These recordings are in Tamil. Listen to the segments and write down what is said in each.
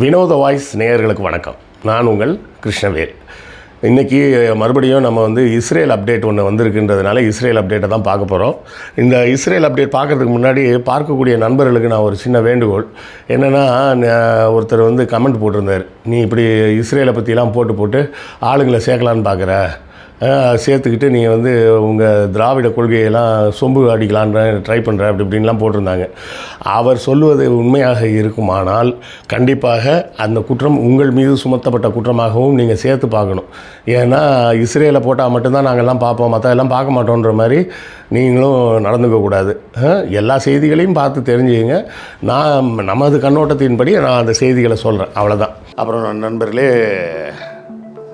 வினோத வாய்ஸ் நேயர்களுக்கு வணக்கம். நான் உங்கள் கிருஷ்ணவேல். இன்றைக்கி மறுபடியும் நம்ம வந்து இஸ்ரேல் அப்டேட் ஒன்று வந்திருக்குன்றதுனால இஸ்ரேல் அப்டேட்டை தான் பார்க்க போகிறோம் இந்த இஸ்ரேல் அப்டேட் பார்க்கறதுக்கு முன்னாடி பார்க்கக்கூடிய நண்பர்களுக்கு நான் ஒரு சின்ன வேண்டுகோள். என்னென்னா ஒருத்தர் வந்து கமெண்ட் போட்டிருந்தார். நீ இப்படி இஸ்ரேலை பற்றிலாம் போட்டு போட்டு ஆளுங்களை சேர்க்கலான்னு பார்க்குற. சேர்த்துக்கிட்டு நீங்கள் வந்து உங்கள் திராவிட கொள்கையெல்லாம் சொம்பு அடிக்கலான்ற ட்ரை பண்ணுற அப்படி இப்படின்லாம் போட்டிருந்தாங்க. அவர் சொல்லுவது உண்மையாக இருக்குமானால் கண்டிப்பாக அந்த குற்றம் உங்கள் மீது சுமத்தப்பட்ட குற்றமாகவும் நீங்கள் சேர்த்து பார்க்கணும். ஏன்னா இஸ்ரேலை போட்டால் மட்டும்தான் நாங்கள்லாம் பார்ப்போம் மற்ற எல்லாம் பார்க்க மாட்டோன்ற மாதிரி நீங்களும் நடந்துக்கக்கூடாது எல்லா செய்திகளையும் பார்த்து தெரிஞ்சுங்க. நான் நமது கண்ணோட்டத்தின்படி நான் அந்த செய்திகளை சொல்கிறேன் அவ்வளோதான் அப்புறம் நண்பர்களே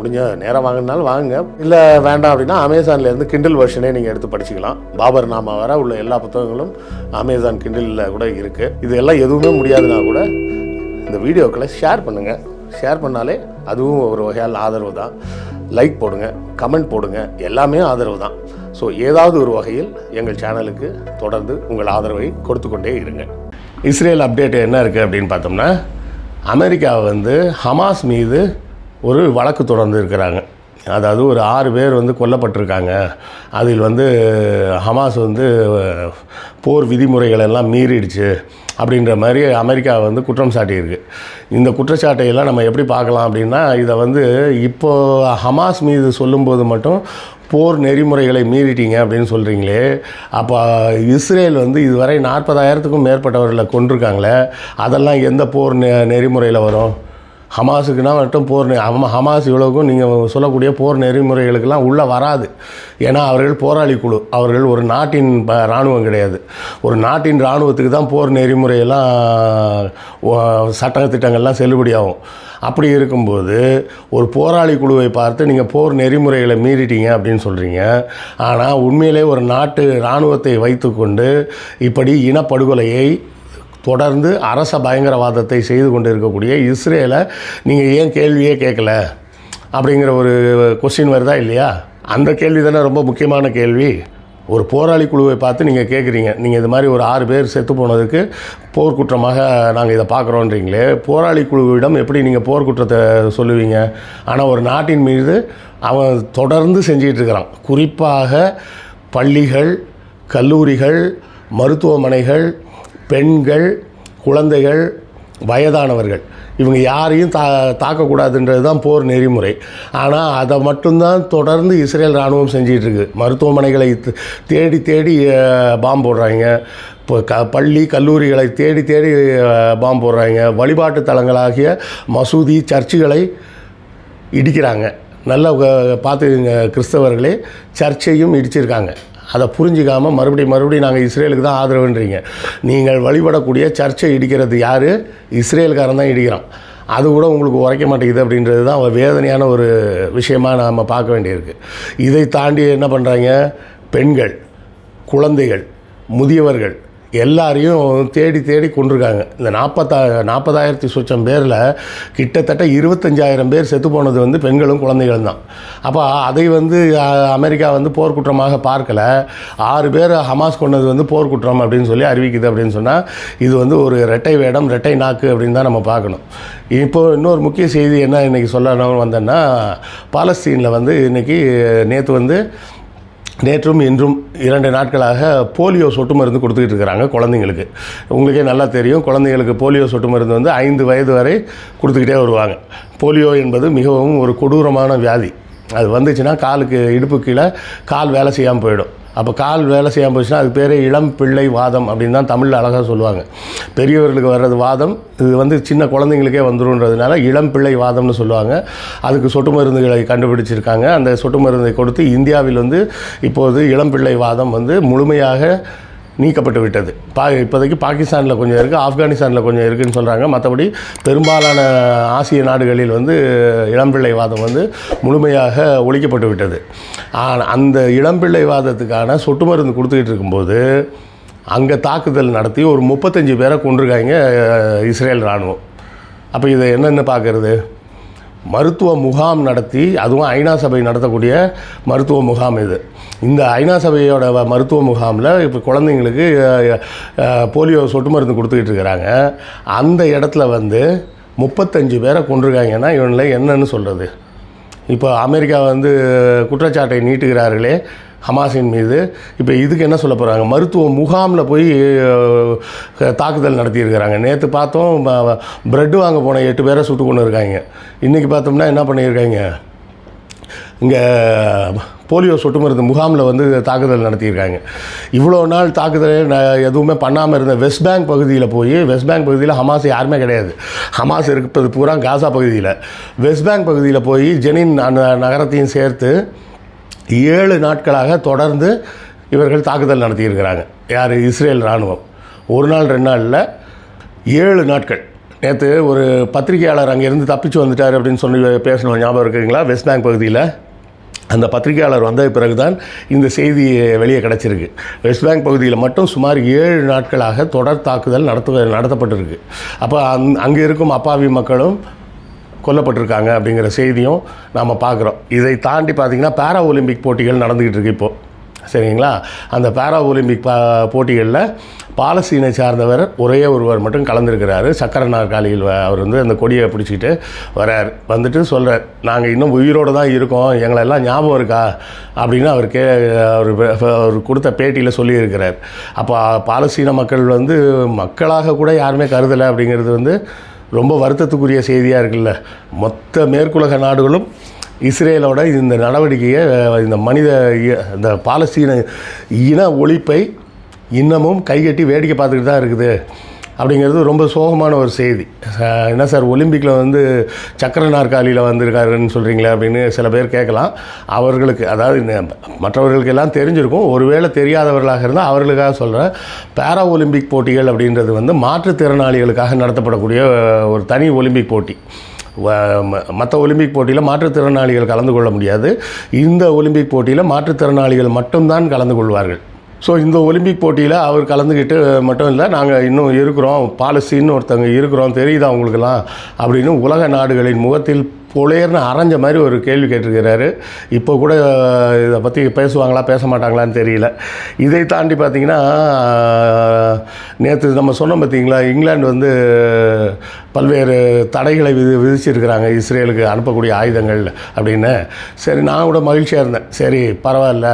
முடிஞ்ச நேரம் வாங்கினாலும் வாங்குங்க. இல்லை வேண்டாம் அப்படின்னா அமேசான்லேருந்து கிண்டில் வெர்ஷனே நீங்கள் எடுத்து படிச்சுக்கலாம். பாபர் நாமா வர உள்ள எல்லா புத்தகங்களும் அமேசான் கிண்டிலில் கூட இருக்குது இது எல்லாம் எதுவுமே முடியாதுன்னா கூட இந்த வீடியோக்களை ஷேர் பண்ணுங்கள் ஷேர் பண்ணாலே அதுவும் ஒரு வகையால் ஆதரவு தான். லைக் போடுங்க கமெண்ட் போடுங்க. எல்லாமே ஆதரவு தான். ஸோ ஏதாவது ஒரு வகையில் எங்கள் சேனலுக்கு தொடர்ந்து உங்கள் ஆதரவை கொடுத்து கொண்டே இருங்க. இஸ்ரேல் அப்டேட் என்ன இருக்குது அப்படின்னு பார்த்தோம்னா அமெரிக்கா வந்து ஹமாஸ் மீது ஒரு வழக்கு தொடர்ந்து இருக்கிறாங்க. அதாவது ஒரு ஆறு பேர் வந்து கொல்லப்பட்டிருக்காங்க. அதில் வந்து ஹமாஸ் வந்து போர் விதிமுறைகள் எல்லாம் மீறிடுச்சு அப்படின்ற மாதிரி அமெரிக்கா வந்து குற்றம் சாட்டியிருக்கு. இந்த குற்றச்சாட்டையெல்லாம் நம்ம எப்படி பார்க்கலாம் அப்படின்னா இதை வந்து இப்போது ஹமாஸ் மீது சொல்லும்போது மட்டும் போர் நெறிமுறைகளை மீறிட்டீங்க அப்படின்னு சொல்கிறீங்களே அப்போ இஸ்ரேல் வந்து இதுவரை நாற்பதாயிரத்துக்கும் மேற்பட்டவர்களை கொண்டிருக்காங்களே அதெல்லாம் எந்த போர் நெ நெறிமுறையில் வரும்? ஹமாஸுக்குனா மட்டும் போர் நெ- ஹமாஸ் இவ்வளவுக்கும் நீங்கள் சொல்லக்கூடிய போர் நெறிமுறைகளுக்கெல்லாம் உள்ளே வராது. ஏன்னா அவர்கள் போராளி குழு. அவர்கள் ஒரு நாட்டின் ப இராணுவம் கிடையாது. ஒரு நாட்டின் இராணுவத்துக்கு தான் போர் நெறிமுறையெல்லாம் சட்ட திட்டங்கள்லாம் செல்லுபடியாகும். அப்படி இருக்கும்போது ஒரு போராளி குழுவை பார்த்து நீங்கள் போர் நெறிமுறைகளை மீறிட்டீங்க அப்படின்னு சொல்கிறீங்க ஆனால் உண்மையிலே ஒரு நாட்டு இராணுவத்தை வைத்துக்கொண்டு இப்படி இனப்படுகொலையை தொடர்ந்து அரச பயங்கரவாதத்தை செய்து கொண்டு இருக்கக்கூடிய இஸ்ரேலை நீங்கள் ஏன் கேள்வியே கேட்கல? அப்படிங்கிற ஒரு கொஸ்டின் வருதா இல்லையா? அந்த கேள்வி தானே ரொம்ப முக்கியமான கேள்வி. ஒரு போராளி குழுவை பார்த்து நீங்கள் கேட்குறீங்க நீங்கள் இது மாதிரி ஒரு ஆறு பேர் செத்து போனதுக்கு போர்க்குற்றமாக நாங்கள் இதை பார்க்குறோன்றீங்களே. போராளி குழுவிடம் எப்படி நீங்கள் போர்க்குற்றத்தை சொல்லுவீங்க? ஆனால் ஒரு நாட்டின் மீது அவன் தொடர்ந்து செஞ்சிட்டு இருக்கிறான் குறிப்பாக பள்ளிகள் கல்லூரிகள் மருத்துவமனைகள் பெண்கள் குழந்தைகள் வயதானவர்கள். இவங்க யாரையும் தா தாக்கக்கூடாதுன்றது தான் போர் நெறிமுறை. ஆனால் அதை மட்டும்தான் தொடர்ந்து இஸ்ரேல் இராணுவம் செஞ்சிகிட்ருக்கு மருத்துவமனைகளை தேடி தேடி பாம்பு போடுறாங்க. இப்போ க பள்ளி கல்லூரிகளை தேடி தேடி பாம்பு போடுறாங்க. வழிபாட்டு தலங்களாகிய மசூதி சர்ச்சுகளை இடிக்கிறாங்க. நல்லா அஹ், கிறிஸ்தவர்களே சர்ச்சையும் இடிச்சிருக்காங்க. அதை புரிஞ்சிக்காமல் மறுபடியும் மறுபடியும் நாங்கள் இஸ்ரேலுக்கு தான் ஆதரவுன்றீங்க. நீங்கள் வழிபடக்கூடிய சர்ச்சை இடிக்கிறது யார்? இஸ்ரேலுக்காரன் தான் இடிக்கிறான். அது கூட உங்களுக்கு உரைக்க மாட்டேங்குது அப்படின்றது தான் வேதனையான ஒரு விஷயமாக நாம் பார்க்க வேண்டியிருக்கு. இதை தாண்டி என்ன பண்ணுறாங்க பெண்கள் குழந்தைகள் முதியவர்கள் எல்லாரையும் தேடி தேடி கொண்டிருக்காங்க. இந்த நாற்பத்தா நாற்பதாயிரத்தி சொச்சம் பேரில் கிட்டத்தட்ட இருபத்தஞ்சாயிரம் பேர் செத்து போனது வந்து பெண்களும் குழந்தைகளும் தான். அப்போ அதை வந்து அமெரிக்கா வந்து போர்க்குற்றமாக பார்க்கல. ஆறு பேர் ஹமாஸ் கொண்டது வந்து போர்க்குற்றம் அப்படின்னு சொல்லி அறிவிக்குது அப்படின்னு சொன்னால் இது வந்து ஒரு ரெட்டை வேடம் ரெட்டை நாக்கு அப்படின்னு தான் நம்ம பார்க்கணும். இப்போது இன்னொரு முக்கிய செய்தி என்ன இன்றைக்கி சொல்லணும் வந்தேன்னா பாலஸ்தீனில் வந்து இன்றைக்கி நேற்று வந்து நேற்றும் இன்றும் இரண்டு நாட்களாக போலியோ சொட்டு மருந்து கொடுத்துக்கிட்டு இருக்கிறாங்க குழந்தைங்களுக்கு. உங்களுக்கே நல்லா தெரியும் குழந்தைங்களுக்கு போலியோ சொட்டு மருந்து வந்து ஐந்து வயது வரை கொடுத்துக்கிட்டே வருவாங்க. போலியோ என்பது மிகவும் ஒரு கொடூரமான வியாதி. அது வந்துச்சுன்னா காலுக்கு இடுப்பு கீழே கால் வேலை செய்யாமல் போயிடும். அப்போ கால் வேலை செய்யாமல் போச்சுன்னா அது பேர் இளம் பிள்ளை வாதம் அப்படின்னு தான் தமிழில் அழகாக சொல்லுவாங்க. பெரியவர்களுக்கு வர்றது வாதம் இது வந்து சின்ன குழந்தைங்களுக்கே வந்துருன்றதுனால இளம் பிள்ளை வாதம்னு சொல்லுவாங்க. அதுக்கு சொட்டு மருந்துகளை கண்டுபிடிச்சிருக்காங்க. அந்த சொட்டு மருந்தை கொடுத்து இந்தியாவில் வந்து இப்போது இளம் பிள்ளை வாதம் வந்து முழுமையாக நீக்கப்பட்டு விட்டது. பா இப்போதைக்கு பாகிஸ்தானில் கொஞ்சம் இருக்குது ஆப்கானிஸ்தானில் கொஞ்சம் இருக்குதுன்னு சொல்கிறாங்க மற்றபடி பெரும்பாலான ஆசிய நாடுகளில் வந்து இளம்பிள்ளை வாதம் வந்து முழுமையாக ஒழிக்கப்பட்டு விட்டது. ஆனால் அந்த இளம்பிள்ளை வாதத்துக்கான சொட்டு மருந்து கொடுத்துக்கிட்டு இருக்கும்போது அங்கே தாக்குதல் நடத்தி ஒரு முப்பத்தஞ்சு பேரை கொண்டிருக்காங்க இஸ்ரேல் இராணுவம் அப்போ இதை என்னென்னு பார்க்குறது மருத்துவ முகாம் நடத்தி அதுவும் ஐநா சபை நடத்தக்கூடிய மருத்துவ முகாம் இது. இந்த ஐநா சபையோட வ- மருத்துவ முகாமில் இப்போ குழந்தைங்களுக்கு போலியோ சொட்டு மருந்து கொடுத்துக்கிட்டு இருக்கிறாங்க. அந்த இடத்துல வந்து முப்பத்தஞ்சு பேரை கொண்டிருக்காங்கன்னா இவனில் என்னன்னு சொல்கிறது இப்போ அமெரிக்கா வந்து குற்றச்சாட்டை நீட்டுகிறார்களே. ஹமாஸின் மீது. இப்போ இதுக்கு என்ன சொல்ல போகிறாங்க மருத்துவ முகாமில் போய் தாக்குதல் நடத்தியிருக்கிறாங்க. நேற்று பார்த்தோம் ப்ரெட்டு வாங்க போன எட்டு பேரை சுட்டு கொண்டு இருக்காங்க. இன்றைக்கி பார்த்தோம்னா என்ன பண்ணியிருக்காங்க? இங்கே போலியோ சொட்டு மருந்து முகாமில் வந்து தாக்குதல் நடத்தியிருக்காங்க. இவ்வளோ நாள் தாக்குதல் ந- எதுவுமே பண்ணாமல் இருந்த வெஸ்ட் பேங்க் பகுதியில் போய் வெஸ்ட் பேங்க் பகுதியில் ஹமாஸ் யாருமே கிடையாது. ஹமாஸ் இருப்பது பூரா காசா பகுதியில். வெஸ்ட் பேங்க் பகுதியில் போய் ஜெனின் அந்த நகரத்தையும் சேர்த்து ஏழு நாட்களாக தொடர்ந்து இவர்கள் தாக்குதல் நடத்தியிருக்கிறாங்க. யார்? இஸ்ரேல் இராணுவம். ஒரு நாள் ரெண்டு நாளில் ஏழு நாட்கள். நேற்று ஒரு பத்திரிகையாளர் அங்கேருந்து தப்பிச்சு வந்துட்டார் அப்படின்னு சொல்லி பேசணும் ஞாபகம் இருக்குங்களா? வெஸ்ட் பேங்க் பகுதியில். அந்த பத்திரிகையாளர் வந்த பிறகு தான் இந்த செய்தி வெளியே கிடச்சிருக்கு. வெஸ்ட் பேங்க் பகுதியில் மட்டும் சுமார் ஏழு நாட்களாக தொடர் தாக்குதல் நடத்து நடத்தப்பட்டிருக்கு. அப்போ அந் அங்கே இருக்கும் அப்பாவி மக்களும் கொல்லப்பட்டிருக்காங்க அப்படிங்கிற செய்தியும் நாம் பார்க்குறோம். இதை தாண்டி பார்த்திங்கன்னா பேரா ஒலிம்பிக் போட்டிகள் நடந்துக்கிட்டு இருக்கு இப்போது சரிங்களா? அந்த பேரா ஒலிம்பிக் பா போட்டிகளில் பாலஸ்தீனை சார்ந்தவர் ஒரே ஒருவர் மட்டும் கலந்துருக்கிறாரு. சக்கர நாற்காலியில் அவர் வந்து அந்த கொடியை பிடிச்சிக்கிட்டு வரார் வந்துட்டு சொல்கிறார் நாங்கள் இன்னும் உயிரோடு தான் இருக்கோம். எங்களெல்லாம் ஞாபகம் இருக்கா? அப்படின்னு அவர் கே அவர் அவர் கொடுத்த பேட்டியில் சொல்லியிருக்கிறார். அப்போ பாலஸ்தீன மக்கள் வந்து மக்களாக கூட யாருமே கருதலை அப்படிங்கிறது வந்து ரொம்ப வருத்தத்துக்குரிய செய்தியாக இருக்குல்ல. மொத்த மேற்குலக நாடுகளும் இஸ்ரேலோட இந்த நடவடிக்கையை இந்த மனித இந்த பாலஸ்தீன இன ஒழிப்பை இன்னமும் கைகட்டி வேடிக்கை பார்த்துக்கிட்டு தான் இருக்குது. அப்படிங்கிறது ரொம்ப சோகமான ஒரு செய்தி. என்ன சார் ஒலிம்பிக்கில் வந்து சக்கர நாற்காலியில் வந்திருக்காருன்னு சொல்கிறீங்களே அப்படின்னு சில பேர் கேட்கலாம். அவர்களுக்கு அதாவது மற்றவர்களுக்கு எல்லாம் தெரிஞ்சிருக்கும். ஒருவேளை தெரியாதவர்களாக இருந்தால் அவர்களுக்காக சொல்கிறேன் பேரா ஒலிம்பிக் போட்டிகள் அப்படின்றது வந்து மாற்றுத்திறனாளிகளுக்காக நடத்தப்படக்கூடிய ஒரு தனி ஒலிம்பிக் போட்டி. மற்ற ஒலிம்பிக் போட்டியில் மாற்றுத்திறனாளிகள் கலந்து கொள்ள முடியாது. இந்த ஒலிம்பிக் போட்டியில் மாற்றுத்திறனாளிகள் மட்டும்தான் கலந்து கொள்வார்கள். ஸோ இந்த ஒலிம்பிக் போட்டியில் அவர் கலந்துக்கிட்டு மட்டும் இல்லை நாங்கள் இன்னும் இருக்கிறோம். பாலஸ்தீன்னு ஒருத்தங்க இருக்கிறோம். தெரியுதா உங்களுக்கெல்லாம்? அப்படின்னு உலக நாடுகளின் முகத்தில் பொழையர்னு அரைஞ்ச மாதிரி ஒரு கேள்வி கேட்டிருக்கிறாரு. இப்போ கூட இதை பற்றி பேசுவாங்களா பேச மாட்டாங்களான்னு தெரியல. இதை தாண்டி பார்த்தீங்கன்னா நேற்று நம்ம சொன்னோம் பார்த்தீங்களா இங்கிலாந்து வந்து பல்வேறு தடைகளை விதி விதிச்சிருக்கிறாங்க இஸ்ரேலுக்கு அனுப்பக்கூடிய ஆயுதங்கள் அப்படின்னு. சரி நான் கூட மகிழ்ச்சியாக இருந்தேன். சரி பரவாயில்ல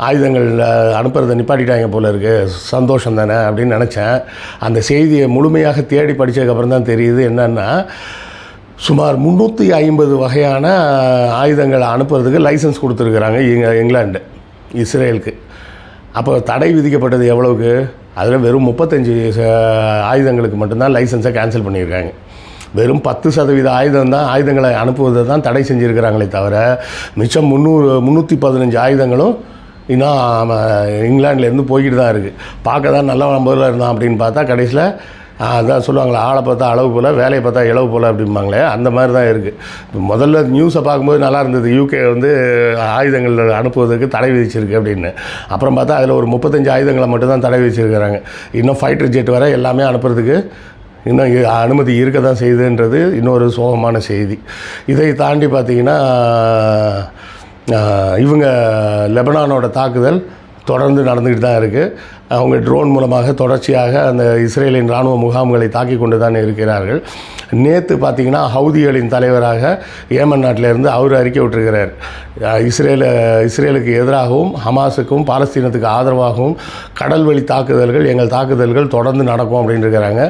ஆயுதங்கள் அஹ், அனுப்புறதை நிப்பாட்டிட்டாங்க போல இருக்குது சந்தோஷம் தானே அப்படின்னு நினச்சேன். அந்த செய்தியை முழுமையாக தேடி படித்ததுக்கப்புறம் தான் தெரியுது என்னென்னா சுமார் முந்நூற்றி ஐம்பது வகையான ஆயுதங்களை அனுப்புறதுக்கு லைசன்ஸ் கொடுத்துருக்குறாங்க இங்கே இங்கிலாண்டு இஸ்ரேலுக்கு. அப்போ தடை விதிக்கப்பட்டது எவ்வளவுக்கு? அதில் வெறும் முப்பத்தஞ்சு ச- ஆயுதங்களுக்கு மட்டும்தான் லைசன்ஸை கேன்சல் பண்ணியிருக்காங்க. வெறும் பத்து சதவீத ஆயுதம் தான் ஆயுதங்களை அனுப்புவதை தான் தடை செஞ்சுருக்கிறாங்களே தவிர மிச்சம் முந்நூறு முந்நூற்றி பதினஞ்சு ஆயுதங்களும் இன்னும் இங்கிலாண்டிலேருந்து போய்கிட்டு தான் இருக்குது பார்க்க தான் நல்ல நம்பரில் இருந்தான் அப்படின்னு பார்த்தா கடைசியில் அதான் சொல்லுவாங்களே ஆளை பார்த்தா அளவு போல் வேலையை பார்த்தா இளவு போல் அப்படிம்பாங்களே அந்த மாதிரி தான் இருக்குது இப்போ முதல்ல நியூஸை பார்க்கும்போது நல்லா இருந்தது. யூகே வந்து ஆயுதங்கள் அனுப்புவதற்கு தடை விதிச்சிருக்கு அப்படின்னு. அப்புறம் பார்த்தா அதில் ஒரு முப்பத்தஞ்சு ஆயுதங்களை மட்டும்தான் தடை விதிச்சிருக்கிறாங்க. இன்னும் ஃபைட்டர் ஜெட் வரை எல்லாமே அனுப்புறதுக்கு இன்னும் அனுமதி இருக்க தான் செய்யுதுன்றது இன்னொரு சோகமான செய்தி. இதை தாண்டி பார்த்தீங்கன்னா இவங்க லெபனானோட தாக்குதல் தொடர்ந்து நடந்துக்கிட்டு தான் இருக்குது அவங்க ட்ரோன் மூலமாக தொடர்ச்சியாக அந்த இஸ்ரேலின் இராணுவ முகாம்களை தாக்கி கொண்டு தான் இருக்கிறார்கள். நேற்று பார்த்தீங்கன்னா ஹவுதிகளின் தலைவராக ஏமன் நாட்டிலிருந்து அவர் அறிக்கை விட்டுருக்கிறார். இஸ்ரேல இஸ்ரேலுக்கு எதிராகவும் ஹமாஸுக்கும் பாலஸ்தீனத்துக்கு ஆதரவாகவும் கடல் வழி தாக்குதல்கள் எங்கள் தாக்குதல்கள் தொடர்ந்து நடக்கும் அப்படின்னு இருக்கிறாங்க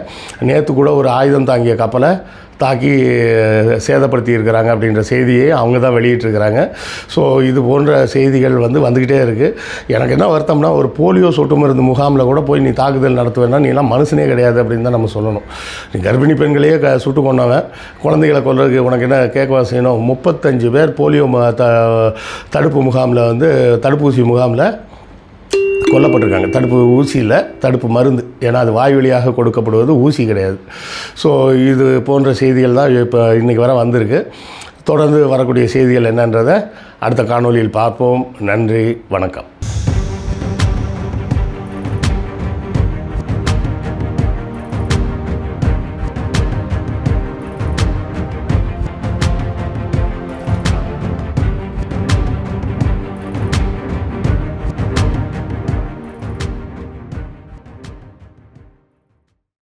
நேற்று கூட ஒரு ஆயுதம் தாங்கிய கப்பலை தாக்கி சேதப்படுத்தி இருக்கிறாங்க அப்படின்ற செய்தியை அவங்க தான் வெளியிட்டிருக்கிறாங்க. ஸோ இது போன்ற செய்திகள் வந்து வந்துக்கிட்டே இருக்குது எனக்கு என்ன வருத்தம்னா ஒரு போலியோ சொட்டு மருந்து முகாமில் கூட போய் நீ தாக்குதல் நடத்துவேன்னா நீலாம் மனுஷனே கிடையாது அப்படின்னு தான் நம்ம சொல்லணும். நீ கர்ப்பிணி பெண்களையே க சுட்டு கொண்டவன் குழந்தைகளை கொள்றதுக்கு உனக்கு என்ன கேட்கவா செய்யணும்? முப்பத்தஞ்சு பேர் போலியோ ம- த தடுப்பு முகாமில் வந்து தடுப்பூசி முகாமில் கொல்லப்பட்டிருக்காங்க. தடுப்பு ஊசியில் தடுப்பு மருந்து. ஏன்னா அது வாய் வழியாக கொடுக்கப்படுவது ஊசி கிடையாது. ஸோ இது போன்ற செய்திகள் தான் இப்போ இன்றைக்கி வர வந்திருக்கு. தொடர்ந்து வரக்கூடிய செய்திகள் என்னன்றதை அடுத்த காணொளியில் பார்ப்போம். நன்றி வணக்கம்.